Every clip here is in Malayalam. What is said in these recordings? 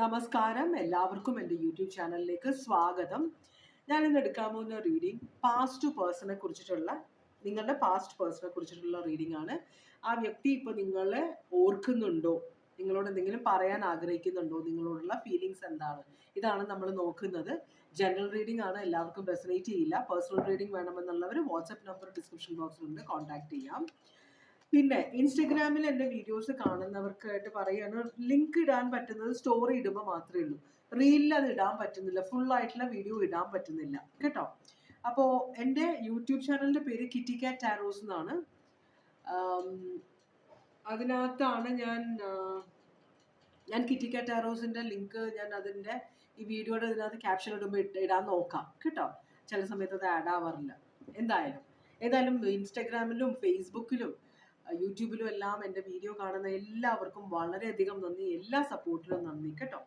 നമസ്കാരം. എല്ലാവർക്കും എന്റെ യൂട്യൂബ് ചാനലിലേക്ക് സ്വാഗതം. ഞാൻ ഇന്ന് എടുക്കാൻ പോകുന്ന റീഡിംഗ് പാസ്റ്റ് പേഴ്സണെ കുറിച്ചിട്ടുള്ള നിങ്ങളുടെ പാസ്റ്റ് പേഴ്സണെ കുറിച്ചിട്ടുള്ള റീഡിംഗ് ആണ്. ആ വ്യക്തി ഇപ്പോൾ നിങ്ങളെ ഓർക്കുന്നുണ്ടോ? നിങ്ങളോട് എന്തെങ്കിലും പറയാൻ ആഗ്രഹിക്കുന്നുണ്ടോ? നിങ്ങളോടുള്ള ഫീലിങ്സ് എന്താണ്? ഇതാണ് നമ്മൾ നോക്കുന്നത്. ജനറൽ റീഡിംഗ് ആണ്. എല്ലാവർക്കും റെസനേറ്റ് ചെയ്യില്ല. പേഴ്സണൽ റീഡിംഗ് വേണമെന്നുള്ളവർ വാട്സപ്പ് നമ്പർ ഡിസ്ക്രിപ്ഷൻ ബോക്സിലുണ്ട് കോൺടാക്ട് ചെയ്യാം. പിന്നെ ഇൻസ്റ്റഗ്രാമിൽ എന്റെ വീഡിയോസ് കാണുന്നവർക്കായിട്ട് പറയുകയാണ് ലിങ്ക് ഇടാൻ പറ്റുന്നത് സ്റ്റോറി ഇടുമ്പോൾ മാത്രമേ ഉള്ളൂ. റീലിൽ അത് ഇടാൻ പറ്റുന്നില്ല ഫുൾ ആയിട്ടുള്ള വീഡിയോ ഇടാൻ പറ്റുന്നില്ല. കേട്ടോ? അപ്പോൾ എന്റെ യൂട്യൂബ് ചാനലിന്റെ പേര് കിറ്റി കാറ്റ് ടാരോസ് എന്നാണ്. അതിനകത്താണ് ഞാൻ ഞാൻ കിറ്റി കാറ്റ് ടാരോസിന്റെ ലിങ്ക് ഞാൻ അതിന്റെ ഈ വീഡിയോയുടെ ഇതിനകത്ത് ക്യാപ്ഷൻ ഇടുമ്പോൾ ഇട്ട് ഇടാൻ നോക്കാം. കേട്ടോ? ചില സമയത്ത് അത് ആഡ് ആവാറില്ല. എന്തായാലും ഏതായാലും ഇൻസ്റ്റഗ്രാമിലും ഫേസ്ബുക്കിലും യൂട്യൂബിലും എല്ലാം എന്റെ വീഡിയോ കാണുന്ന എല്ലാവർക്കും വളരെയധികം നന്ദി എല്ലാ സപ്പോർട്ടിനും നന്ദി കേട്ടോ.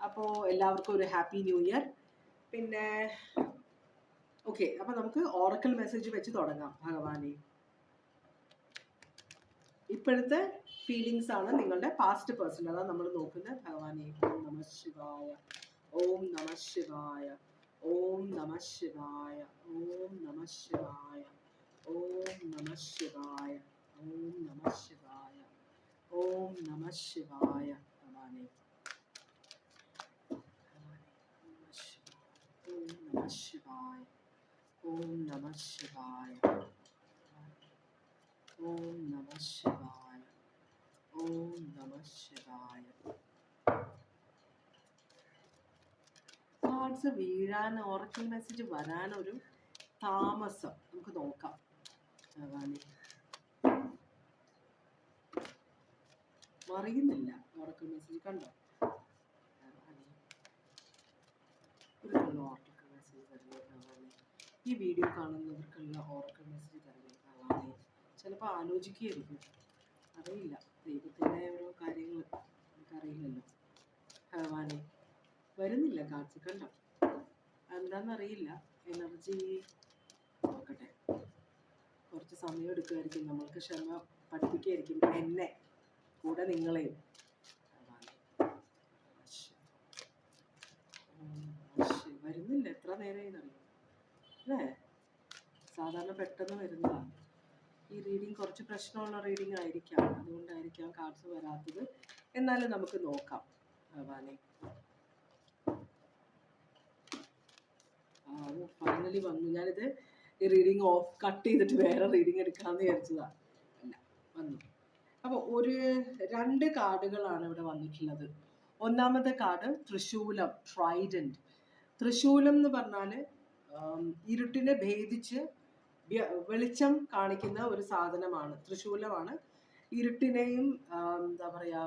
അപ്പോൾ എല്ലാവർക്കും ഒരു ഹാപ്പി ന്യൂ ഇയർ പിന്നെ ഓക്കെ അപ്പം നമുക്ക് ഓറക്കൽ മെസ്സേജ് വെച്ച് തുടങ്ങാം ഭഗവാനെ. ഇപ്പോഴത്തെ ഫീലിങ്സ് ആണ് നിങ്ങളുടെ പാസ്റ്റ് പേഴ്സൺ അതാണ് നമ്മൾ നോക്കുന്നത്. ഭഗവാനെ ഓം നമ ശിവായ ഓം നമ ശിവായ ഓം നമ ശിവായ ഓം നമ ശിവായ ഓം നമ ശിവായ. ഓം നമ ശിവായ. ഓം നമ ശിവായ. ഭഗവാനെ ഓം നമ ശിവായ ഓം നമ ശിവായ. ഓം നമ ശിവായ. ഓം നമ ശിവായ. കാർഡ്സ് വീഴാൻ ഓറക്കൽ മെസ്സേജ് വരാനൊരു താമസം. നമുക്ക് നോക്കാം. ഭഗവാനെ മറിയുന്നില്ല ഓറക്കൽ മെസ്സേജ് കണ്ടോ? ഈ വീഡിയോ കാണുന്നവർക്കുള്ള ഓർക്ക മെസ്സേജ് തരുന്നു ഭഗവാനെ ചിലപ്പോൾ ആലോചിക്കുകയായിരിക്കും. അറിയില്ല. ദൈവത്തിന്റെ ഓരോ കാര്യങ്ങൾ നമുക്കറിയില്ലല്ലോ. ഭഗവാനെ വരുന്നില്ല കാർഡ്സ് കണ്ടോ എന്താണെന്നറിയില്ല എനർജി നോക്കട്ടെ. കുറച്ച് സമയം എടുക്കുമായിരിക്കും നമ്മൾക്ക് ക്ഷമ പഠിപ്പിക്കുകയായിരിക്കും എന്നെ. കൂടെ നിങ്ങളെയും. വരുന്നില്ല. എത്ര നേരമായിന്നറിയോ അല്ലേ? സാധാരണ പെട്ടെന്ന് വരുന്നതാണ് ഈ റീഡിങ് കുറച്ച് പ്രശ്നമുള്ള റീഡിങ് ആയിരിക്കാം. അതുകൊണ്ടായിരിക്കാം കാർഡ്സ് വരാത്തത്. എന്നാലും നമുക്ക് നോക്കാം ഭഗവാനെ ഫൈനലി വന്നു. ഞാനിത് ഈ റീഡിങ് ഓഫ് കട്ട് ചെയ്തിട്ട് വേറെ റീഡിങ് എടുക്കാമെന്ന് വിചാരിച്ചതാ. അല്ല വന്നു. അപ്പോൾ ഒരു രണ്ട് കാർഡുകളാണ് ഇവിടെ വന്നിട്ടുള്ളത്. ഒന്നാമത്തെ കാർഡ് തൃശൂലം ട്രൈഡന്റ് തൃശൂലം എന്ന് പറഞ്ഞാൽ ഇരുട്ടിനെ ഭേദിച്ച് വെളിച്ചം കാണിക്കുന്ന ഒരു സാധനമാണ്. തൃശൂലമാണ്. ഇരുട്ടിനെയും എന്താ പറയാ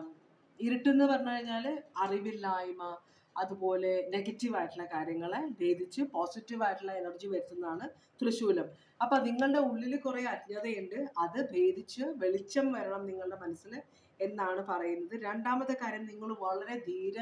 ഇരുട്ടെന്ന് പറഞ്ഞു കഴിഞ്ഞാൽ അറിവില്ലായ്മ അതുപോലെ നെഗറ്റീവ് ആയിട്ടുള്ള കാര്യങ്ങളെ ഭേദിച്ച് പോസിറ്റീവ് ആയിട്ടുള്ള എനർജി വരുത്തുന്നതാണ് തൃശൂലം. അപ്പൊ നിങ്ങളുടെ ഉള്ളിൽ കുറെ അജ്ഞതയുണ്ട് അത് ഭേദിച്ച് വെളിച്ചം വരണം നിങ്ങളുടെ മനസ്സിൽ എന്നാണ് പറയുന്നത്. രണ്ടാമത്തെ കാര്യം നിങ്ങൾ വളരെ ധീര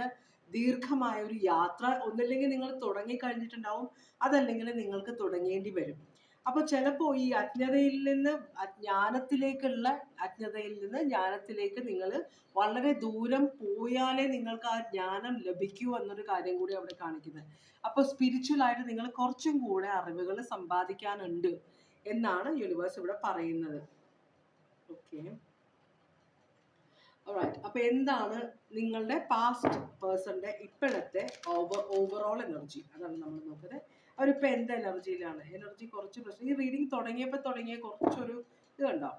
ദീർഘമായ ഒരു യാത്ര ഒന്നില്ലെങ്കിൽ നിങ്ങൾ തുടങ്ങി കഴിഞ്ഞിട്ടുണ്ടാവും അതല്ലെങ്കിൽ നിങ്ങൾക്ക് തുടങ്ങേണ്ടി വരും. അപ്പൊ ചിലപ്പോ ഈ അജ്ഞതയിൽ നിന്ന് അജ്ഞാനത്തിലേക്കുള്ള അജ്ഞതയിൽ നിന്ന് ജ്ഞാനത്തിലേക്ക് നിങ്ങൾ വളരെ ദൂരം പോയാലേ നിങ്ങൾക്ക് ആ ജ്ഞാനം ലഭിക്കൂ എന്നൊരു കാര്യം കൂടി അവിടെ കാണിക്കുന്നത് അപ്പോൾ സ്പിരിച്വൽ ആയിട്ട് നിങ്ങൾ കുറച്ചും കൂടെ അറിവുകൾ സമ്പാദിക്കാനുണ്ട് എന്നാണ് യൂണിവേഴ്സ് ഇവിടെ പറയുന്നത്. ഓക്കെ അപ്പൊ എന്താണ് നിങ്ങളുടെ പാസ്റ്റ് പേഴ്സന്റെ ഇപ്പോഴത്തെ ഓവർ ഓവറോൾ എനർജി അതാണ് നമ്മൾ നോക്കുന്നത്. അവരിപ്പോ എന്ത് എനർജിയിലാണ് എനർജി കുറച്ച് പ്രശ്നം. ഈ റീഡിങ് തുടങ്ങിയപ്പോൾ തുടങ്ങിയ കുറച്ചൊരു ഇത് കണ്ടോ?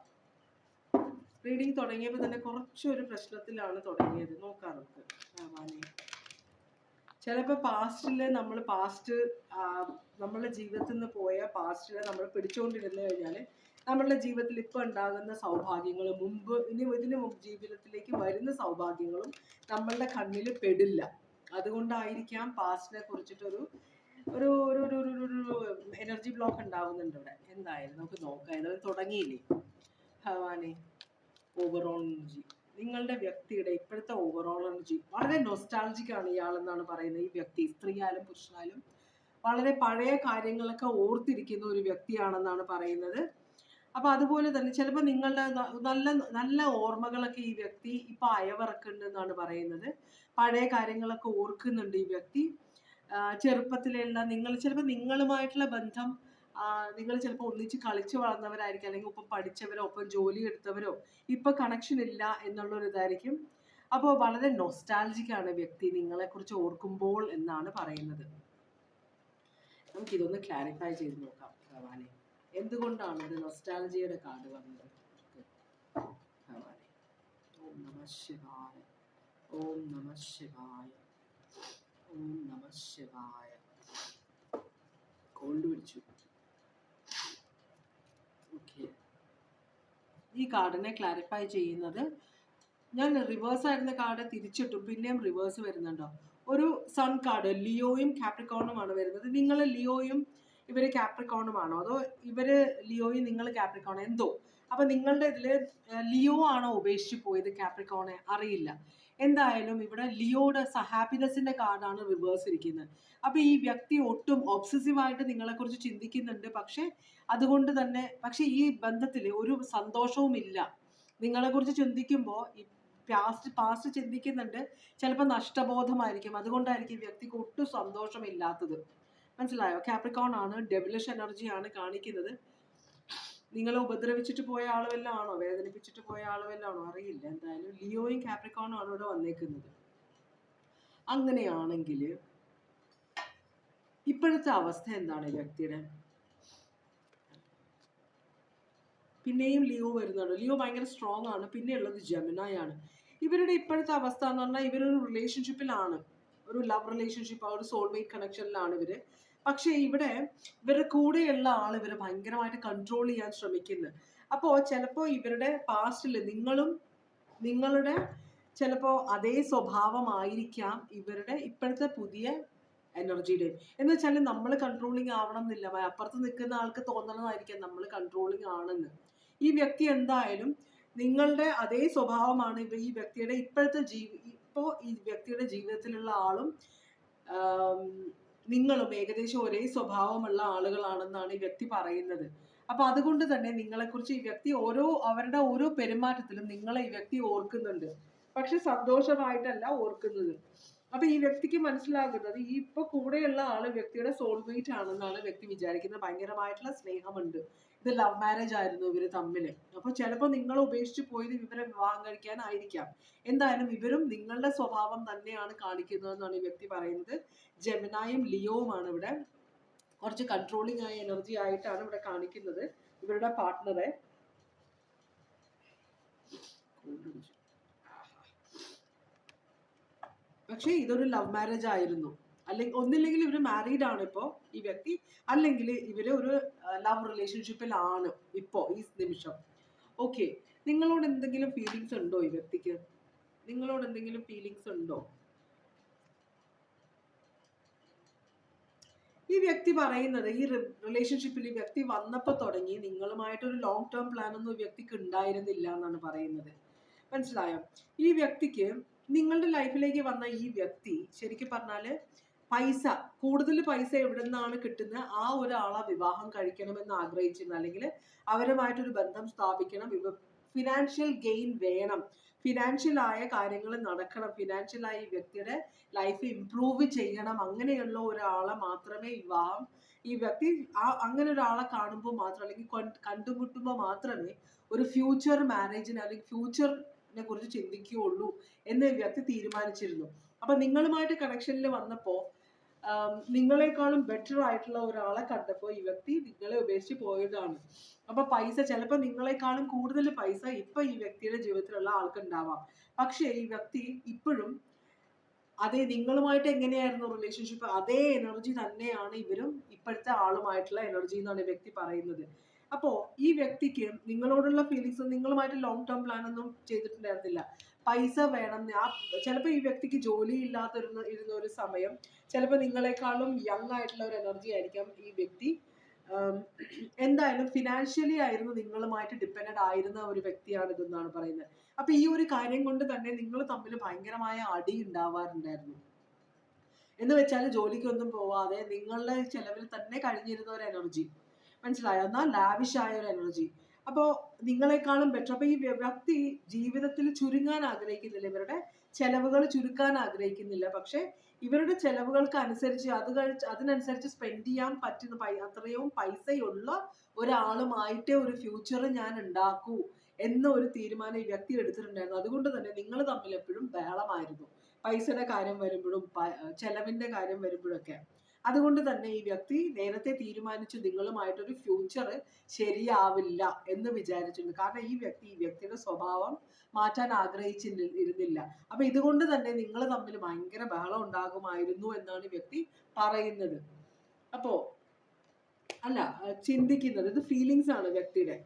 റീഡിങ് തുടങ്ങിയപ്പോൾ തന്നെ കുറച്ചൊരു പ്രശ്നത്തിലാണ് തുടങ്ങിയത്. നോക്കാം നമുക്ക്. ഭഗവാനെ ചിലപ്പോൾ പാസ്റ്റിൽ നമ്മൾ പാസ്റ്റ് നമ്മളുടെ ജീവിതത്തിൽ നിന്ന് പോയ പാസ്റ്റിൽ നമ്മൾ പിടിച്ചുകൊണ്ടിരുന്നു കഴിഞ്ഞാൽ നമ്മളുടെ ജീവിതത്തിൽ ഇപ്പോൾ ഉണ്ടാകുന്ന സൗഭാഗ്യങ്ങളും മുമ്പ് ഇനി ഇതിന് മുമ്പ് ജീവിതത്തിലേക്ക് വരുന്ന സൗഭാഗ്യങ്ങളും നമ്മളുടെ കണ്ണിൽ പെടില്ല. അതുകൊണ്ടായിരിക്കാം പാസ്റ്റിനെ കുറിച്ചിട്ടൊരു ഒരു ഒരു ഒരു ഒരു എനർജി ബ്ലോക്ക് ഉണ്ടാവുന്നുണ്ട് ഇവിടെ. എന്തായാലും നമുക്ക് നോക്കാം. ഏതായാലും തുടങ്ങിയില്ലേ? ഭഗവാനെ ഓവറോൾ എനർജി നിങ്ങളുടെ വ്യക്തിയുടെ ഇപ്പോഴത്തെ ഓവറോൾ എനർജി വളരെ നൊസ്റ്റാൾജിക്കാണ് ഇയാളെന്നാണ് പറയുന്നത്. ഈ വ്യക്തി സ്ത്രീയായാലും പുരുഷനായാലും വളരെ പഴയ കാര്യങ്ങളൊക്കെ ഓർത്തിരിക്കുന്ന ഒരു വ്യക്തിയാണെന്നാണ് പറയുന്നത്. അപ്പൊ അതുപോലെ തന്നെ ചിലപ്പോൾ നിങ്ങളുടെ നല്ല നല്ല ഓർമ്മകളൊക്കെ ഈ വ്യക്തി ഇപ്പൊ അയവിറക്കുന്നുണ്ടെന്നാണ് പറയുന്നത്. പഴയ കാര്യങ്ങളൊക്കെ ഓർക്കുന്നുണ്ട് ഈ വ്യക്തി. ചെറുപ്പത്തിലുള്ള നിങ്ങൾ ചിലപ്പോൾ നിങ്ങളുമായിട്ടുള്ള ബന്ധം നിങ്ങൾ ചിലപ്പോൾ ഒന്നിച്ച് കളിച്ചു വളർന്നവരായിരിക്കും അല്ലെങ്കിൽ ഒപ്പം പഠിച്ചവരോ ഒപ്പം ജോലി എടുത്തവരോ ഇപ്പൊ കണക്ഷൻ ഇല്ല എന്നുള്ളൊരു ഇതായിരിക്കും. അപ്പോൾ വളരെ നൊസ്റ്റാലജിക്കാണ് വ്യക്തി നിങ്ങളെക്കുറിച്ച് ഓർക്കുമ്പോൾ എന്നാണ് പറയുന്നത്. നമുക്കിതൊന്ന് ക്ലാരിഫൈ ചെയ്ത് നോക്കാം ഭഗവാനെ എന്തുകൊണ്ടാണ് ഒരു നൊസ്റ്റാലജിയുടെ കാർഡ് വന്നത്? ഭഗവാനെ ഓം നമ ശിവായ. ഓം നമ ശിവായ. ഓം നമ ശിവായ. കോൾഡ് ഈ കാർഡിനെ ക്ലാരിഫൈ ചെയ്യുന്നത് ഞാൻ റിവേഴ്സ് ആയിരുന്ന കാർഡ് തിരിച്ചിട്ടു പിന്നെയും റിവേഴ്സ് വരുന്നുണ്ടോ? ഒരു സൺ കാർഡ് ലിയോയും കാപ്രിക്കോണുമാണ് വരുന്നത്. നിങ്ങൾ ലിയോയും ഇവർ കാപ്രിക്കോണുമാണോ അതോ ഇവർ ലിയോയും നിങ്ങൾ കാപ്രിക്കോൺ എന്തോ. അപ്പൊ നിങ്ങളുടെ ഏർ ലിയോ ആണോ ഉപേക്ഷിച്ച് പോയത്? കാപ്രിക്കോണെ അറിയില്ല. എന്തായാലും ഇവിടെ ലിയോയുടെ ഹാപ്പിനെസിന്റെ കാർഡാണ് റിവേഴ്സ് ഇരിക്കുന്നത്. അപ്പൊ ഈ വ്യക്തി ഒട്ടും ഒബ്സസീവ് ആയിട്ട് നിങ്ങളെ കുറിച്ച് ചിന്തിക്കുന്നുണ്ട്. പക്ഷെ അതുകൊണ്ട് തന്നെ പക്ഷെ ഈ ബന്ധത്തിൽ ഒരു സന്തോഷവും ഇല്ല. നിങ്ങളെ കുറിച്ച് ചിന്തിക്കുമ്പോൾ പാസ്റ്റ് പാസ്റ്റ് ചിന്തിക്കുന്നുണ്ട്. ചിലപ്പോൾ നഷ്ടബോധമായിരിക്കും. അതുകൊണ്ടായിരിക്കും വ്യക്തിക്ക് ഒട്ടും സന്തോഷമില്ലാത്തത്. മനസ്സിലായോ? കാപ്രിക്കോൺ ആണ് ഡെവിലിഷ് എനർജി ആണ് കാണിക്കുന്നത്. നിങ്ങളെ ഉപദ്രവിച്ചിട്ട് പോയ ആൾ ആണോ? വേദനിപ്പിച്ചിട്ട് പോയ ആൾ ആണോ? അറിയില്ല. എന്തായാലും ലിയോയും കാപ്രിക്കോണും ആണ് ഇവിടെ വന്നേക്കുന്നത്. അങ്ങനെയാണെങ്കിൽ ഇപ്പോഴത്തെ അവസ്ഥ എന്താണ് വ്യക്തിയുടെ? പിന്നെയും ലിയോ വരുന്നുണ്ട്. ലിയോ ഭയങ്കര സ്ട്രോങ് ആണ്. പിന്നെ ഉള്ളത് ജമിനായാണ് ഇവരുടെ ഇപ്പോഴത്തെ അവസ്ഥ എന്ന് പറഞ്ഞാൽ ഇവരൊരു റിലേഷൻഷിപ്പിലാണ് ഒരു ലവ് റിലേഷൻഷിപ്പ് ഒരു സോൾമേറ്റ് കണക്ഷനിലാണ് ഇവർ. പക്ഷേ ഇവിടെ ഇവരുടെ കൂടെയുള്ള ആൾ ഇവരെ ഭയങ്കരമായിട്ട് കൺട്രോൾ ചെയ്യാൻ ശ്രമിക്കുന്നത് അപ്പോൾ ചിലപ്പോൾ ഇവരുടെ പാസ്റ്റിൽ നിങ്ങളും നിങ്ങളുടെ ചിലപ്പോൾ അതേ സ്വഭാവമായിരിക്കാം ഇവരുടെ ഇപ്പോഴത്തെ പുതിയ എനർജിയുടെ എന്ന് വെച്ചാൽ നമ്മൾ കൺട്രോളിങ് ആവണം എന്നില്ല. അപ്പുറത്ത് നിൽക്കുന്ന ആൾക്ക് തോന്നണമായിരിക്കാം നമ്മൾ കൺട്രോളിങ് ആണെന്ന്. ഈ വ്യക്തി എന്തായാലും നിങ്ങളുടെ അതേ സ്വഭാവമാണ് ഇവ ഈ വ്യക്തിയുടെ ഇപ്പോഴത്തെ ജീവി ഇപ്പോൾ ഈ വ്യക്തിയുടെ ജീവിതത്തിലുള്ള ആളും നിങ്ങളും ഏകദേശം ഒരേ സ്വഭാവമുള്ള ആളുകളാണെന്നാണ് ഈ വ്യക്തി പറയുന്നത്. അപ്പൊ അതുകൊണ്ട് തന്നെ നിങ്ങളെക്കുറിച്ച് ഈ വ്യക്തി ഓരോ അവരുടെ ഓരോ പെരുമാറ്റത്തിലും നിങ്ങളെ ഈ വ്യക്തി ഓർക്കുന്നുണ്ട്. പക്ഷെ സന്തോഷമായിട്ടല്ല ഓർക്കുന്നത്. അപ്പൊ ഈ വ്യക്തിക്ക് മനസ്സിലാകുന്നത് ഈ ഇപ്പൊ കൂടെയുള്ള ആൾ വ്യക്തിയുടെ സോൾമേറ്റ് ആണെന്നാണ് വ്യക്തി വിചാരിക്കുന്നത്. ഭയങ്കരമായിട്ടുള്ള സ്നേഹമുണ്ട്. ഇത് ലവ് മാരേജ് ആയിരുന്നു ഇവർ തമ്മിൽ. അപ്പൊ ചിലപ്പോ നിങ്ങൾ ഉപേക്ഷിച്ച് പോയത് ഇവരെ വിവാഹം കഴിക്കാനായിരിക്കാം. എന്തായാലും ഇവരും നിങ്ങളുടെ സ്വഭാവം തന്നെയാണ് കാണിക്കുന്നതെന്നാണ് ഈ വ്യക്തി പറയുന്നത്. ജെമിനായും ലിയോവുമാണ് ഇവിടെ. കുറച്ച് കൺട്രോളിംഗ് ആയ എനർജി ആയിട്ടാണ് ഇവിടെ കാണിക്കുന്നത് ഇവരുടെ പാർട്ട്ണറെ പക്ഷേ ഇതൊരു ലവ് മാരേജ് ആയിരുന്നു. അല്ലെങ്കിൽ ഒന്നില്ലെങ്കിൽ ഇവർ മാരീഡ് ആണ് ഇപ്പോ ഈ വ്യക്തി. അല്ലെങ്കിൽ ഇവർ ഒരു ലവ് റിലേഷൻഷിപ്പിലാണ് ഇപ്പോ ഈ നിമിഷം. ഓക്കെ നിങ്ങളോട് എന്തെങ്കിലും ഫീലിങ്സ് ഉണ്ടോ ഈ വ്യക്തിക്ക്? നിങ്ങളോട് എന്തെങ്കിലും ഫീലിങ്സ് ഉണ്ടോ? ഈ വ്യക്തി പറയുന്നത് ഈ റിലേഷൻഷിപ്പിൽ ഈ വ്യക്തി വന്നപ്പോൾ തുടങ്ങി നിങ്ങളുമായിട്ടൊരു ലോങ് ടേം പ്ലാൻ ഒന്നും ഈ വ്യക്തിക്ക് ഉണ്ടായിരുന്നില്ല എന്നാണ് പറയുന്നത്. മനസ്സിലായോ? ഈ വ്യക്തിക്ക് നിങ്ങളുടെ ലൈഫിലേക്ക് വന്ന ഈ വ്യക്തി ശരിക്കും പറഞ്ഞാൽ പൈസ കൂടുതൽ പൈസ എവിടെ നിന്നാണ് കിട്ടുന്നത് ആ ഒരാളെ വിവാഹം കഴിക്കണമെന്ന് ആഗ്രഹിച്ചിരുന്നു അല്ലെങ്കിൽ അവരുമായിട്ടൊരു ബന്ധം സ്ഥാപിക്കണം. ഫിനാൻഷ്യൽ ഗെയിൻ വേണം. ഫിനാൻഷ്യൽ ആയ കാര്യങ്ങൾ നടക്കണം. ഫിനാൻഷ്യൽ ആയി ഈ വ്യക്തിയുടെ ലൈഫ് ഇംപ്രൂവ് ചെയ്യണം. അങ്ങനെയുള്ള ഒരാളെ മാത്രമേ വിവാഹം ഈ വ്യക്തി ആ അങ്ങനെ ഒരാളെ കാണുമ്പോൾ മാത്രം അല്ലെങ്കിൽ കണ്ടുമുട്ടുമ്പോൾ മാത്രമേ ഒരു ഫ്യൂച്ചർ മാരേജിന് അല്ലെങ്കിൽ ഫ്യൂച്ചറിനെ കുറിച്ച് ചിന്തിക്കുകയുള്ളൂ എന്ന് വ്യക്തി തീരുമാനിച്ചിരുന്നു. അപ്പൊ നിങ്ങളുമായിട്ട് കണക്ഷനിൽ വന്നപ്പോ ആം, നിങ്ങളെക്കാളും ബെറ്റർ ആയിട്ടുള്ള ഒരാളെ കണ്ടപ്പോൾ ഈ വ്യക്തി നിങ്ങളെ ഉപേക്ഷിച്ച് പോയതാണ്. അപ്പൊ പൈസ ചിലപ്പോൾ നിങ്ങളെക്കാളും കൂടുതൽ പൈസ ഇപ്പൊ ഈ വ്യക്തിയുടെ ജീവിതത്തിലുള്ള ആൾക്ക് ഉണ്ടാവാം പക്ഷേ ഈ വ്യക്തി ഇപ്പോഴും അതേ നിങ്ങളുമായിട്ട് എങ്ങനെയായിരുന്നു റിലേഷൻഷിപ്പ് അതേ എനർജി തന്നെയാണ് ഇവരും ഇപ്പോഴത്തെ ആളുമായിട്ടുള്ള എനർജി എന്നാണ് ഈ വ്യക്തി പറയുന്നത്. അപ്പോൾ ഈ വ്യക്തിക്ക് നിങ്ങളോടുള്ള ഫീലിങ്സ് നിങ്ങളുമായിട്ട് ലോങ് ടേം പ്ലാൻ ഒന്നും ചെയ്തിട്ടുണ്ടായിരുന്നില്ല. പൈസ വേണം. ആ ചിലപ്പോൾ ഈ വ്യക്തിക്ക് ജോലി ഇല്ലാതിരുന്ന ഇരുന്ന ഒരു സമയം ചിലപ്പോൾ നിങ്ങളെക്കാളും യങ് ആയിട്ടുള്ള ഒരു എനർജി ആയിരിക്കാം ഈ വ്യക്തി. എന്തായാലും ഫിനാൻഷ്യലി ആയിരുന്നു നിങ്ങളുമായിട്ട് ഡിപ്പെൻഡ് ആയിരുന്ന ഒരു വ്യക്തിയാണ് ഇതെന്നാണ് പറയുന്നത്. അപ്പൊ ഈ ഒരു കാര്യം കൊണ്ട് തന്നെ നിങ്ങൾ തമ്മിൽ ഭയങ്കരമായ അടി ഉണ്ടാവാറുണ്ടായിരുന്നു. എന്ന് വെച്ചാൽ ജോലിക്കൊന്നും പോവാതെ നിങ്ങളുടെ ചെലവിൽ തന്നെ കഴിഞ്ഞിരുന്ന ഒരു എനർജി മനസ്സിലായോ? എന്നാൽ ആയ ഒരു എനർജി അപ്പോൾ നിങ്ങളെക്കാളും ബെറ്റർ അപ്പോൾ ഈ വ്യ- വ്യക്തി ജീവിതത്തിൽ ചുരുങ്ങാൻ ആഗ്രഹിക്കുന്നില്ല. ഇവരുടെ ചെലവുകൾ ചുരുക്കാൻ ആഗ്രഹിക്കുന്നില്ല. പക്ഷെ ഇവരുടെ ചെലവുകൾക്ക് അനുസരിച്ച് അത് കഴിച്ച് അതിനനുസരിച്ച് സ്പെൻഡ് ചെയ്യാൻ പറ്റുന്ന പൈ അത്രയും പൈസയുള്ള ഒരാളുമായിട്ടേ ഒരു ഫ്യൂച്ചർ ഞാൻ ഉണ്ടാക്കൂ എന്ന ഒരു തീരുമാനം ഈ വ്യക്തി എടുത്തിട്ടുണ്ടായിരുന്നു. അതുകൊണ്ട് തന്നെ നിങ്ങൾ തമ്മിൽ എപ്പോഴും ബഹളമായിരുന്നു. പൈസയുടെ കാര്യം വരുമ്പോഴും ചെലവിന്റെ കാര്യം വരുമ്പോഴൊക്കെ. അതുകൊണ്ട് തന്നെ ഈ വ്യക്തി നേരത്തെ തീരുമാനിച്ചു നിങ്ങളുമായിട്ടൊരു ഫ്യൂച്ചർ ശരിയാവില്ല എന്ന് വിചാരിച്ചിട്ടുണ്ട്. കാരണം ഈ വ്യക്തി ഈ വ്യക്തിയുടെ സ്വഭാവം മാറ്റാൻ ആഗ്രഹിച്ചിരുന്നില്ല. അപ്പൊ ഇതുകൊണ്ട് തന്നെ നിങ്ങൾ തമ്മിൽ ഭയങ്കര ബഹളം ഉണ്ടാകുമായിരുന്നു എന്നാണ് വ്യക്തി പറയുന്നത്. അപ്പോ അല്ല ചിന്തിക്കുന്നത് ഇത് ഫീലിങ്സ് ആണ് വ്യക്തിയുടെ.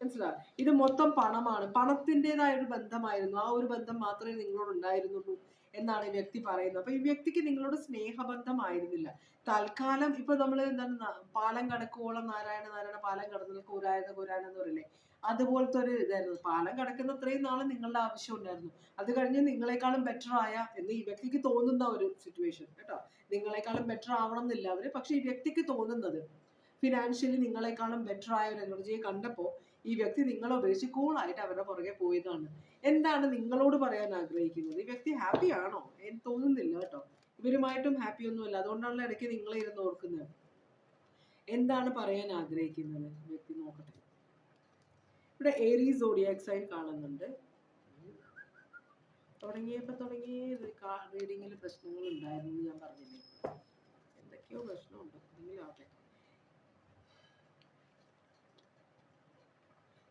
മനസ്സിലായോ ഇത് മൊത്തം പണമാണ്. പണത്തിന്റെതായ ഒരു ബന്ധമായിരുന്നു. ആ ഒരു ബന്ധം മാത്രമേ നിങ്ങളോട് ഉണ്ടായിരുന്നുള്ളൂ എന്നാണ് ഈ വ്യക്തി പറയുന്നത്. അപ്പൊ ഈ വ്യക്തിക്ക് നിങ്ങളോട് സ്നേഹബന്ധമായിരുന്നില്ല. തൽക്കാലം ഇപ്പൊ നമ്മൾ എന്താണ് പാലം കടക്കുവോളം നാരായണ നാരായണ പാലം കടന്നാൽ കൂരായത് കൂരായന എന്ന് പറയില്ലേ? അതുപോലത്തെ ഒരു ഇതായിരുന്നു. പാലം കടക്കുന്ന അത്രയും നാൾ നിങ്ങളുടെ ആവശ്യം ഉണ്ടായിരുന്നു. അത് കഴിഞ്ഞ് നിങ്ങളെക്കാളും ബെറ്റർ ആയ എന്ന് ഈ വ്യക്തിക്ക് തോന്നുന്ന ഒരു സിറ്റുവേഷൻ കേട്ടോ. നിങ്ങളെക്കാളും ബെറ്റർ ആവണം എന്നില്ല അവർ. പക്ഷെ ഈ വ്യക്തിക്ക് തോന്നുന്നത് ഫിനാൻഷ്യലി നിങ്ങളെക്കാളും ബെറ്റർ ആയ ഒരു എനർജിയെ കണ്ടപ്പോൾ ഈ വ്യക്തി നിങ്ങളെ ഉപേക്ഷിച്ച് കൂളായിട്ട് അവരുടെ പുറകെ പോയതാണ്. എന്താണ് നിങ്ങളോട് പറയാൻ ആഗ്രഹിക്കുന്നത്? ഈ വ്യക്തി ഹാപ്പി ആണോ? എനിക്ക് തോന്നുന്നില്ല കേട്ടോ. ഇവരുമായിട്ടും ഹാപ്പി ഒന്നുമല്ല. അതുകൊണ്ടാണല്ലോ ഇടയ്ക്ക് നിങ്ങളെ ഇരുന്ന് ഓർക്കുന്നത്. എന്താണ് പറയാൻ ആഗ്രഹിക്കുന്നത്? വ്യക്തി നോക്കട്ടെ. ഇവിടെ ഏരീസ് സോഡിയാക് സൈൻ കാണുന്നുണ്ട്. തുടങ്ങിയപ്പോ തുടങ്ങിയ റീഡിങ്ങിൽ പ്രശ്നങ്ങൾ ഉണ്ടായിരുന്നു ഞാൻ പറഞ്ഞില്ലേ? എന്തൊക്കെയോ പ്രശ്നമുണ്ട് എന്തെങ്കിലും ആവട്ടെ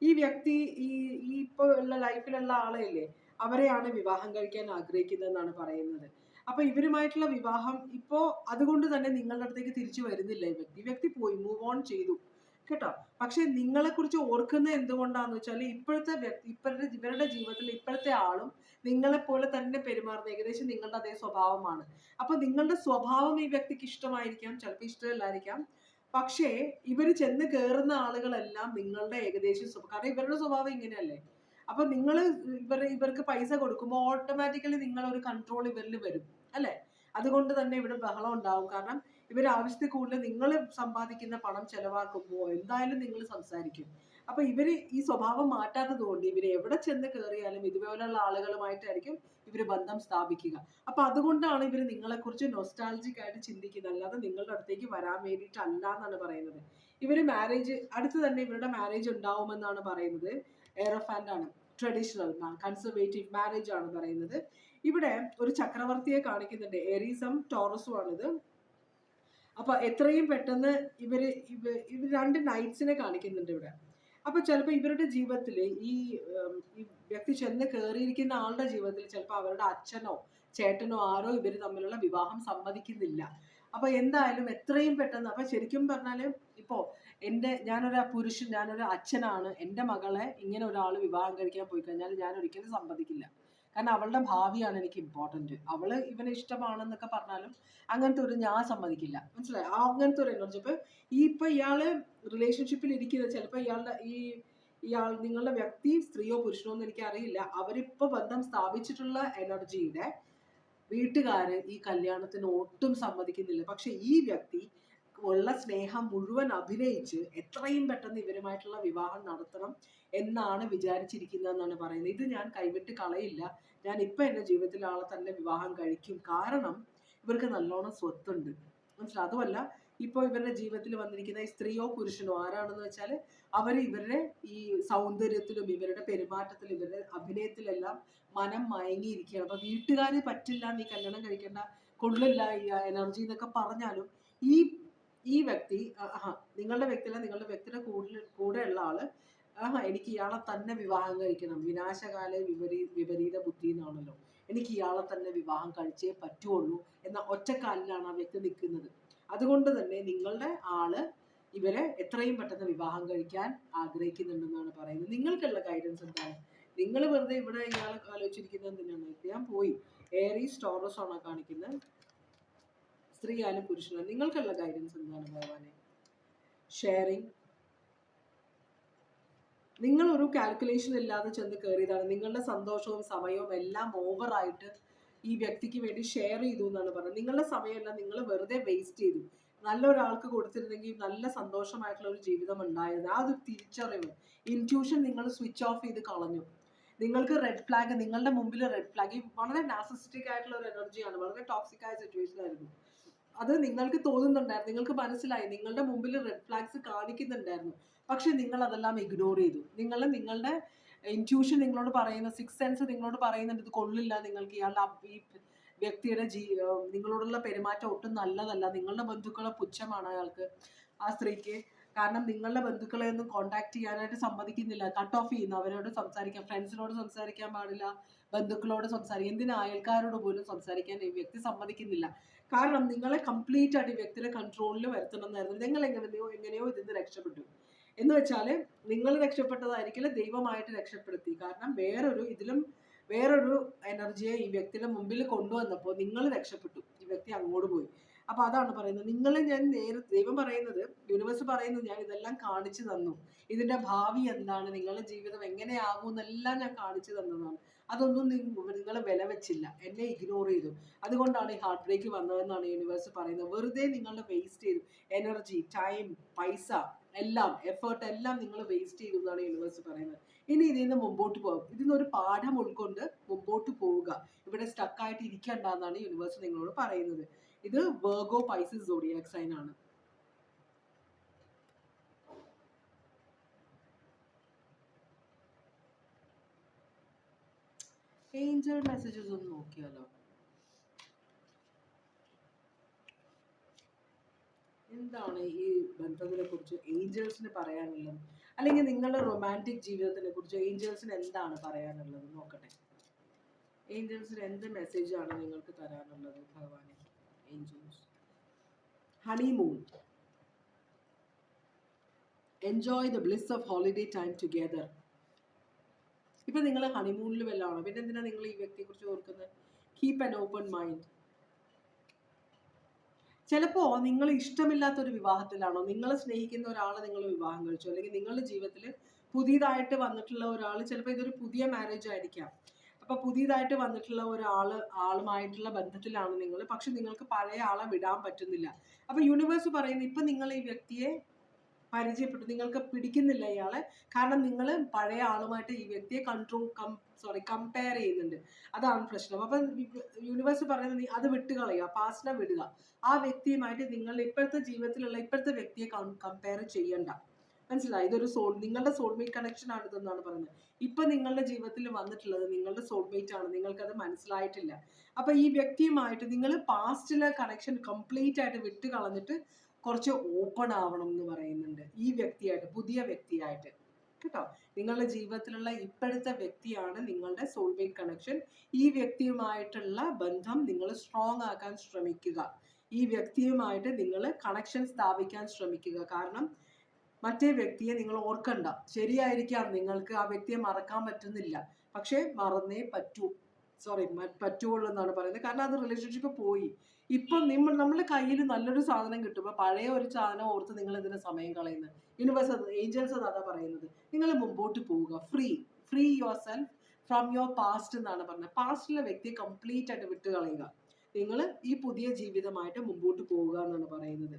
ഈ വ്യക്തി ഈ ഈ ഇപ്പൊ ഉള്ള ലൈഫിലുള്ള ആളെയില്ലേ അവരെയാണ് വിവാഹം കഴിക്കാൻ ആഗ്രഹിക്കുന്നതെന്നാണ് പറയുന്നത്. അപ്പൊ ഇവരുമായിട്ടുള്ള വിവാഹം ഇപ്പോ അതുകൊണ്ട് തന്നെ നിങ്ങളുടെ അടുത്തേക്ക് തിരിച്ചു വരുന്നില്ല. ഈ വ്യക്തി വ്യക്തി പോയി മൂവ് ഓൺ ചെയ്തു. കേട്ടോ? പക്ഷെ നിങ്ങളെ കുറിച്ച് ഓർക്കുന്നത് എന്തുകൊണ്ടാന്ന് വെച്ചാൽ ഇപ്പോഴത്തെ വ്യക്തി ഇപ്പോഴത്തെ ഇവരുടെ ജീവിതത്തിൽ ഇപ്പോഴത്തെ ആളും നിങ്ങളെ പോലെ തന്നെ പെരുമാറുന്ന ഏകദേശം നിങ്ങളുടെ അതേ സ്വഭാവമാണ്. അപ്പൊ നിങ്ങളുടെ സ്വഭാവം ഈ വ്യക്തിക്ക് ഇഷ്ടമായിരിക്കാം. ചിലപ്പോൾ ഇഷ്ടമല്ലായിരിക്കാം. പക്ഷേ ഇവർ ചെന്ന് കയറുന്ന ആളുകളെല്ലാം നിങ്ങളുടെ ഏകദേശം സ്വഭാവം കാരണം ഇവരുടെ സ്വഭാവം ഇങ്ങനെയല്ലേ? അപ്പൊ നിങ്ങൾ ഇവർ ഇവർക്ക് പൈസ കൊടുക്കുമ്പോൾ ഓട്ടോമാറ്റിക്കലി നിങ്ങൾ ഒരു കൺട്രോൾ ഇവരിൽ വരും അല്ലെ? അതുകൊണ്ട് തന്നെ ഇവിടെ ബഹളം ഉണ്ടാവും. കാരണം ഇവർ ആവശ്യത്തിൽ കൂടുതൽ നിങ്ങൾ സമ്പാദിക്കുന്ന പണം ചെലവാക്കുമ്പോൾ എന്തായാലും നിങ്ങൾ സംസാരിക്കും. അപ്പൊ ഇവർ ഈ സ്വഭാവം മാറ്റാത്തത് കൊണ്ട് ഇവർ എവിടെ ചെന്ന് കയറിയാലും ഇതുപോലുള്ള ആളുകളുമായിട്ടായിരിക്കും ഇവർ ബന്ധം സ്ഥാപിക്കുക. അപ്പൊ അതുകൊണ്ടാണ് ഇവർ നിങ്ങളെക്കുറിച്ച് നൊസ്റ്റാൾജിക് ആയിട്ട് ചിന്തിക്കുന്നത്. അല്ലാതെ നിങ്ങളുടെ അടുത്തേക്ക് വരാൻ വേണ്ടിയിട്ടല്ല എന്നാണ് പറയുന്നത്. ഇവർ മാരേജ് അടുത്ത് തന്നെ ഇവരുടെ മാരേജ് ഉണ്ടാവുമെന്നാണ് പറയുന്നത്. എയറോഫാൻഡ് ആണ്. ട്രഡീഷണൽ കൺസർവേറ്റീവ് മാരേജ് ആണ് പറയുന്നത്. ഇവിടെ ഒരു ചക്രവർത്തിയെ കാണിക്കുന്നുണ്ട്. എറീസം ടോറസും ആണിത്. അപ്പൊ എത്രയും പെട്ടെന്ന് ഇവർ ഇവ ഇവർ രണ്ട് നൈറ്റ്സിനെ കാണിക്കുന്നുണ്ട് ഇവിടെ. അപ്പൊ ചിലപ്പോൾ ഇവരുടെ ജീവിതത്തിൽ ഈ വ്യക്തി ചെന്ന് കയറിയിരിക്കുന്ന ആളുടെ ജീവിതത്തിൽ ചിലപ്പോൾ അവരുടെ അച്ഛനോ ചേട്ടനോ ആരോ ഇവർ തമ്മിലുള്ള വിവാഹം സമ്മതിക്കുന്നില്ല. അപ്പൊ എന്തായാലും എത്രയും പെട്ടെന്ന് അപ്പൊ ശരിക്കും പറഞ്ഞാൽ ഇപ്പോ എന്റെ ഞാനൊരു പുരുഷൻ ഞാനൊരു അച്ഛനാണ് എന്റെ മകളെ ഇങ്ങനെ ഒരാൾ വിവാഹം കഴിക്കാൻ പോയി കഴിഞ്ഞാൽ ഞാൻ ഒരിക്കലും സമ്മതിക്കില്ല. കാരണം അവളുടെ ഭാവിയാണ് എനിക്ക് ഇമ്പോർട്ടന്റ് അവൾ ഇവനെ ഇഷ്ടമാണെന്നൊക്കെ പറഞ്ഞാലും അങ്ങനത്തെ ഒരു ഞാൻ സമ്മതിക്കില്ല. മനസ്സിലായി? ആ അങ്ങനത്തെ ഒരു എനർജി ഇപ്പൊ ഈ ഇപ്പൊ ഇയാൾ റിലേഷൻഷിപ്പിൽ ഇരിക്കുന്നത് ചിലപ്പോൾ ഇയാളുടെ ഈ ഇയാൾ നിങ്ങളുടെ വ്യക്തി സ്ത്രീയോ പുരുഷനോ എന്ന് എനിക്ക് അറിയില്ല അവരിപ്പോ ബന്ധം സ്ഥാപിച്ചിട്ടുള്ള എനർജിയുടെ വീട്ടുകാര് ഈ കല്യാണത്തിന് ഒട്ടും സമ്മതിക്കുന്നില്ല. പക്ഷെ ഈ വ്യക്തി ഉള്ള സ്നേഹം മുഴുവൻ അഭിനയിച്ച് എത്രയും പെട്ടെന്ന് ഇവരുമായിട്ടുള്ള വിവാഹം നടത്തണം എന്നാണ് വിചാരിച്ചിരിക്കുന്നതെന്നാണ് പറയുന്നത്. ഇത് ഞാൻ കൈവിട്ട് കളയില്ല. ഞാൻ ഇപ്പൊ എന്റെ ജീവിതത്തിൽ ആളെ തന്നെ വിവാഹം കഴിക്കും. കാരണം ഇവർക്ക് നല്ലോണം സ്വത്തുണ്ട്. മനസ്സിലായി അതുമല്ല ഇപ്പോൾ ഇവരുടെ ജീവിതത്തിൽ വന്നിരിക്കുന്ന ഈ സ്ത്രീയോ പുരുഷനോ ആരാണെന്ന് വെച്ചാൽ അവർ ഇവരുടെ ഈ സൗന്ദര്യത്തിലും ഇവരുടെ പെരുമാറ്റത്തിലും ഇവരുടെ അഭിനയത്തിലെല്ലാം മനം മയങ്ങിയിരിക്കുകയാണ്. അപ്പൊ വീട്ടുകാര് പറ്റില്ല നീ കല്യാണം കഴിക്കേണ്ട കൊള്ളില്ല ഈ എനർജി എന്നൊക്കെ പറഞ്ഞാലും ഈ ഈ വ്യക്തി നിങ്ങളുടെ വ്യക്തിയിലെ നിങ്ങളുടെ വ്യക്തിയുടെ കൂടുതൽ കൂടെയുള്ള ആൾ ആഹാ എനിക്ക് ഇയാളെ തന്നെ വിവാഹം കഴിക്കണം. വിനാശകാല വിപരീ വിപരീത ബുദ്ധി എന്നാണല്ലോ. എനിക്ക് ഇയാളെ തന്നെ വിവാഹം കഴിച്ചേ പറ്റുള്ളൂ എന്ന ഒറ്റക്കാലിലാണ് ആ വ്യക്തി നിൽക്കുന്നത്. അതുകൊണ്ട് തന്നെ നിങ്ങളുടെ ആൾ ഇവരെ എത്രയും പെട്ടെന്ന് വിവാഹം കഴിക്കാൻ ആഗ്രഹിക്കുന്നുണ്ടെന്നാണ് പറയുന്നത്. നിങ്ങൾക്കുള്ള ഗൈഡൻസ് എന്താണ്? നിങ്ങൾ വെറുതെ ഇവിടെ ഇയാളെ ആലോചിച്ചിരിക്കുന്നത് എന്തിനാണ്? ഞാൻ പോയി. ഏറി സ്റ്റോറസ് ആണ് കാണിക്കുന്നത്. സ്ത്രീ ആയാലും പുരുഷനായാലും നിങ്ങൾക്കുള്ള ഗൈഡൻസ് എന്താണ് ഭഗവാനെ? ഷെയറിങ് നിങ്ങൾ ഒരു കാൽക്കുലേഷൻ ഇല്ലാതെ ചെന്ന് കയറിയതാണ് നിങ്ങളുടെ സന്തോഷവും സമയവും എല്ലാം ഓവറായിട്ട് ഈ വ്യക്തിക്ക് വേണ്ടി ഷെയർ ചെയ്തു എന്നാണ് പറയുന്നത് നിങ്ങളുടെ സമയമെല്ലാം നിങ്ങൾ വെറുതെ വേസ്റ്റ് ചെയ്തു. നല്ല ഒരാൾക്ക് കൊടുത്തിരുന്നെങ്കിൽ നല്ല സന്തോഷമായിട്ടുള്ള ഒരു ജീവിതം ഉണ്ടായിരുന്നു. ആ ഒരു തിരിച്ചറിവ് ഇന്റ്യൂഷൻ നിങ്ങൾ സ്വിച്ച് ഓഫ് ചെയ്ത് കളഞ്ഞു. നിങ്ങൾക്ക് റെഡ് ഫ്ലാഗ് നിങ്ങളുടെ മുമ്പിൽ റെഡ് ഫ്ലാഗ് വളരെ നാസിസ്റ്റിക് ആയിട്ടുള്ള ഒരു എനർജിയാണ് വളരെ ടോക്സിക് ആയ സിറ്റുവേഷൻ ആയിരുന്നു. അത് നിങ്ങൾക്ക് തോന്നുന്നുണ്ടായിരുന്നു. നിങ്ങൾക്ക് മനസ്സിലായി. നിങ്ങളുടെ മുമ്പിൽ റെഡ് ഫ്ലാഗ്സ് കാണിക്കുന്നുണ്ടായിരുന്നു. പക്ഷെ നിങ്ങൾ അതെല്ലാം ഇഗ്നോർ ചെയ്തു. നിങ്ങൾ നിങ്ങളുടെ ഇന്റ്യൂഷൻ നിങ്ങളോട് പറയുന്ന സിക്സ് സെൻസ് നിങ്ങളോട് പറയുന്നുണ്ട് ഇത് കൊള്ളില്ല നിങ്ങൾക്ക് ഇയാളുടെ ഈ വ്യക്തിയുടെ ജീ നിങ്ങളോടുള്ള പെരുമാറ്റം ഒട്ടും നല്ലതല്ല. നിങ്ങളുടെ ബന്ധുക്കളെ പുച്ഛമാണ് അയാൾക്ക്. ആ സ്ത്രീക്ക് കാരണം നിങ്ങളുടെ ബന്ധുക്കളെ ഒന്നും കോണ്ടാക്ട് ചെയ്യാനായിട്ട് സമ്മതിക്കുന്നില്ല. കട്ട് ഓഫ് ചെയ്യുന്നു. അവരോട് സംസാരിക്കാൻ ഫ്രണ്ട്സിനോട് സംസാരിക്കാൻ പാടില്ല. ബന്ധുക്കളോട് സംസാരിക്കും എന്തിനാ അയൽക്കാരോട് പോലും സംസാരിക്കാൻ ഈ വ്യക്തി സമ്മതിക്കുന്നില്ല? കാരണം നിങ്ങളെ കംപ്ലീറ്റ് ആയിട്ട് ഈ വ്യക്തിയുടെ കൺട്രോളിൽ വരുത്തണം എന്നായിരുന്നു. നിങ്ങൾ എങ്ങനെയോ എങ്ങനെയോ ഇതിന്ന് രക്ഷപ്പെട്ടു. എന്ന് വെച്ചാൽ നിങ്ങൾ രക്ഷപ്പെട്ടതായിരിക്കില്ല ദൈവമായിട്ട് രക്ഷപ്പെടുത്തി. കാരണം വേറൊരു ഇതിലും വേറൊരു എനർജിയെ ഈ വ്യക്തിയുടെ മുമ്പിൽ കൊണ്ടുവന്നപ്പോൾ നിങ്ങൾ രക്ഷപ്പെട്ടു. ഈ വ്യക്തി അങ്ങോട്ട് പോയി. അപ്പൊ അതാണ് പറയുന്നത്. നിങ്ങളെ ഞാൻ നേരെ ദൈവം പറയുന്നത് യൂണിവേഴ്സ് പറയുന്നത് ഞാൻ ഇതെല്ലാം കാണിച്ചു തന്നു. ഇതിന്റെ ഭാവി എന്താണ്? നിങ്ങളുടെ ജീവിതം എങ്ങനെയാകും? എന്നെല്ലാം ഞാൻ കാണിച്ചു തന്നതാണ്. അതൊന്നും നിങ്ങൾ വില വെച്ചില്ല. എന്നെ ഇഗ്നോർ ചെയ്തു. അതുകൊണ്ടാണ് ഈ ഹാർട്ട് ബ്രേക്ക് വന്നതെന്നാണ് യൂണിവേഴ്സ് പറയുന്നത്. വെറുതെ നിങ്ങളുടെ വേസ്റ്റ് ചെയ്തു. എനർജി ടൈം പൈസ എല്ലാം എഫേർട്ട് എല്ലാം നിങ്ങൾ വേസ്റ്റ് ചെയ്തു എന്നാണ് യൂണിവേഴ്സ് പറയുന്നത്. ഇനി ഇതിൽ നിന്ന് മുമ്പോട്ട് പോകും. ഇതിൽ നിന്ന് ഒരു പാഠം ഉൾക്കൊണ്ട് മുമ്പോട്ട് പോവുക. ഇവിടെ സ്റ്റക്ക് ആയിട്ട് ഇരിക്കണ്ട എന്നാണ് യൂണിവേഴ്സ് നിങ്ങളോട് പറയുന്നത്. ഇത് വേർഗോ പൈസസ് സോഡിയാക് സൈൻ ആണ്. ഏഞ്ചൽ മെസ്സേജസ് ഒന്ന് നോക്കിയാലോ. എന്താണ് ഈ ബന്ധത്തിനെ കുറിച്ച് ഏഞ്ചൽസിന് പറയാനുള്ളത്? അല്ലെങ്കിൽ നിങ്ങളുടെ റൊമാന്റിക് ജീവിതത്തിനെ കുറിച്ച് ഏഞ്ചൽസിന് എന്താണ് പറയാനുള്ളത്? നോക്കട്ടെ. ഏഞ്ചൽസിന് എന്ത് മെസ്സേജാണ് നിങ്ങൾക്ക് തരാനുള്ളത് ഭഗവാനെ? Angels Honeymoon. Enjoy the bliss of holiday time together ഇപ്പൊ നിങ്ങൾ ഹണിമൂണിൽ വല്ലതാണോ? പിന്നെ എന്തിനാ നിങ്ങൾ ഈ വ്യക്തിയെ കുറിച്ച് ഓർക്കുന്നത് കീപ് ആൻ ഓപ്പൺ മൈൻഡ് ചിലപ്പോ നിങ്ങൾ ഇഷ്ടമില്ലാത്ത ഒരു വിവാഹത്തിലാണോ? നിങ്ങൾ സ്നേഹിക്കുന്ന ഒരാളെ നിങ്ങൾ വിവാഹം കഴിച്ചു? അല്ലെങ്കിൽ നിങ്ങളുടെ ജീവിതത്തിൽ പുതിയതായിട്ട് വന്നിട്ടുള്ള ഒരാൾ ചിലപ്പോൾ ഇതൊരു പുതിയ മാരേജ് ആയിരിക്കാം. അപ്പൊ പുതിയതായിട്ട് വന്നിട്ടുള്ള ഒരാൾ ആളുമായിട്ടുള്ള ബന്ധത്തിലാണ് നിങ്ങൾ പക്ഷെ നിങ്ങൾക്ക് പഴയ ആളെ വിടാൻ പറ്റുന്നില്ല. അപ്പൊ യൂണിവേഴ്സ് പറയുന്നു ഇപ്പൊ നിങ്ങൾ ഈ വ്യക്തിയെ പരിചയപ്പെട്ടു. നിങ്ങൾക്ക് പിടിക്കുന്നില്ല ഇയാളെ. കാരണം നിങ്ങൾ പഴയ ആളുമായിട്ട് ഈ വ്യക്തിയെ കൺട്രോൾ കം സോറി കമ്പയർ ചെയ്യുന്നുണ്ട്. അതാണ് പ്രശ്നം. അപ്പം യൂണിവേഴ്സ് പറയുന്നത് നീ അത് വിട്ട് കളയുക പാസ്റ്റിനെ വിടുക. ആ വ്യക്തിയുമായിട്ട് നിങ്ങൾ ഇപ്പോഴത്തെ ജീവിതത്തിലുള്ള ഇപ്പോഴത്തെ വ്യക്തിയെ കമ്പയർ ചെയ്യണ്ട. മനസ്സിലായി? ഇതൊരു സോൾ നിങ്ങളുടെ സോൾമേറ്റ് കണക്ഷൻ ആണ് ഇതെന്നാണ് പറയുന്നത്. ഇപ്പൊ നിങ്ങളുടെ ജീവിതത്തിൽ വന്നിട്ടുള്ളത് നിങ്ങളുടെ സോൾമേറ്റ് ആണ്. നിങ്ങൾക്കത് മനസ്സിലായിട്ടില്ല. അപ്പൊ ഈ വ്യക്തിയുമായിട്ട് നിങ്ങൾ പാസ്റ്റിലെ കണക്ഷൻ കംപ്ലീറ്റ് ആയിട്ട് വിട്ട് കളഞ്ഞിട്ട് കുറച്ച് ഓപ്പൺ ആവണം എന്ന് പറയുന്നുണ്ട് ഈ വ്യക്തിയായിട്ട് പുതിയ വ്യക്തിയായിട്ട്. കേട്ടോ? നിങ്ങളുടെ ജീവിതത്തിലുള്ള ഇപ്പോഴത്തെ വ്യക്തിയാണ് നിങ്ങളുടെ സോൾമേറ്റ് കണക്ഷൻ ഈ വ്യക്തിയുമായിട്ടുള്ള ബന്ധം നിങ്ങൾ സ്ട്രോങ് ആക്കാൻ ശ്രമിക്കുക. ഈ വ്യക്തിയുമായിട്ട് നിങ്ങൾ കണക്ഷൻ സ്ഥാപിക്കാൻ ശ്രമിക്കുക. കാരണം മറ്റേ വ്യക്തിയെ നിങ്ങൾ ഓർക്കണ്ട. ശരിയായിരിക്കാം. നിങ്ങൾക്ക് ആ വ്യക്തിയെ മറക്കാൻ പറ്റുന്നില്ല. പക്ഷേ മറന്നേ പറ്റൂ. സോറി പറ്റുള്ളൂ എന്നാണ് പറയുന്നത്. കാരണം അത് റിലേഷൻഷിപ്പ് പോയി. ഇപ്പം നിങ്ങൾ നമ്മുടെ കയ്യിൽ നല്ലൊരു സാധനം കിട്ടുമ്പോൾ പഴയ ഒരു സാധനം ഓർത്ത് നിങ്ങൾ എന്തിനാ സമയം കളയുന്നത്? യൂണിവേഴ്സ് ഏഞ്ചൽസ് അതാ പറയുന്നത്. നിങ്ങൾ മുമ്പോട്ട് പോവുക. Free free yourself from your past എന്നാണ് പറഞ്ഞത്. പാസ്റ്റിലെ വ്യക്തിയെ കംപ്ലീറ്റ് ആയിട്ട് വിട്ട് കളയുക നിങ്ങൾ ഈ പുതിയ ജീവിതമായിട്ട് മുമ്പോട്ട് പോവുക എന്നാണ് പറയുന്നത്.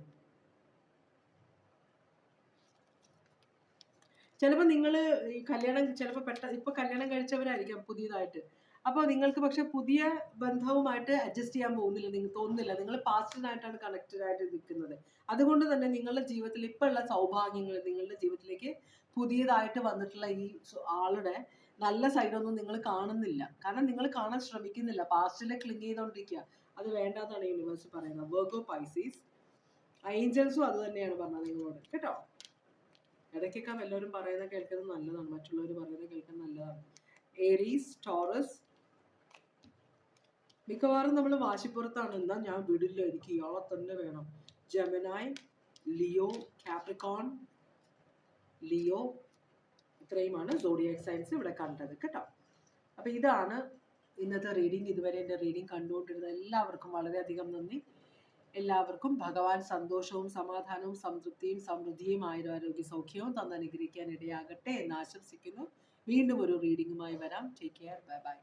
ചിലപ്പോൾ നിങ്ങൾ ഈ കല്യാണം ചിലപ്പോൾ പെട്ട ഇപ്പൊ കല്യാണം കഴിച്ചവരായിരിക്കാം പുതിയതായിട്ട്. അപ്പോൾ നിങ്ങൾക്ക് പക്ഷെ പുതിയ ബന്ധവുമായിട്ട് അഡ്ജസ്റ്റ് ചെയ്യാൻ പോകുന്നില്ല നിങ്ങൾ തോന്നുന്നില്ല. നിങ്ങൾ പാസ്റ്റിനായിട്ടാണ് കണക്റ്റഡ് ആയിട്ട് നിൽക്കുന്നത് അതുകൊണ്ട് തന്നെ നിങ്ങളുടെ ജീവിതത്തിൽ ഇപ്പോൾ ഉള്ള സൗഭാഗ്യങ്ങൾ നിങ്ങളുടെ ജീവിതത്തിലേക്ക് പുതിയതായിട്ട് വന്നിട്ടുള്ള ഈ ആളുടെ നല്ല സൈഡൊന്നും നിങ്ങൾ കാണുന്നില്ല. കാരണം നിങ്ങൾ കാണാൻ ശ്രമിക്കുന്നില്ല. പാസ്റ്റിലെ ക്ലിങ് ചെയ്തുകൊണ്ടിരിക്കുക അത് വേണ്ടാന്നാണ് യൂണിവേഴ്സ് പറയുന്നത്. വർഗോ പൈസീസ് ഏഞ്ചൽസും അത് തന്നെയാണ് പറഞ്ഞത് നിങ്ങളോട്. കേട്ടോ? ഇടയ്ക്കൊക്കെ എല്ലാവരും പറയുന്നത് കേൾക്കുന്നത് നല്ലതാണ്. മറ്റുള്ളവർ പറയുന്നത് കേൾക്കുന്നത് നല്ലതാണ്. Aries Taurus. മിക്കവാറും നമ്മൾ വാശിപ്പുറത്താണ്. എന്നാ ഞാൻ വിടില്ല. എനിക്ക് ഇയാളെ തന്നെ വേണം. Gemini Leo Capricorn. ലിയോ. ഇത്രയുമാണ് സോഡിയാക് സയൻസ് ഇവിടെ കണ്ടത്. കേട്ടോ? അപ്പോൾ ഇതാണ് ഇന്നത്തെ റീഡിംഗ് ഇതുവരെ എന്റെ റീഡിംഗ് കണ്ടുകൊണ്ടിരുന്ന എല്ലാവർക്കും വളരെയധികം നന്ദി. എല്ലാവർക്കും ഭഗവാൻ സന്തോഷവും സമാധാനവും സംതൃപ്തിയും സമൃദ്ധിയും ആയുരാരോഗ്യ സൗഖ്യവും തന്നനുഗ്രഹിക്കാൻ ഇടയാകട്ടെ എന്ന് ആശംസിക്കുന്നു. വീണ്ടും ഒരു റീഡിങ്ങുമായി വരാം. Take care bye bye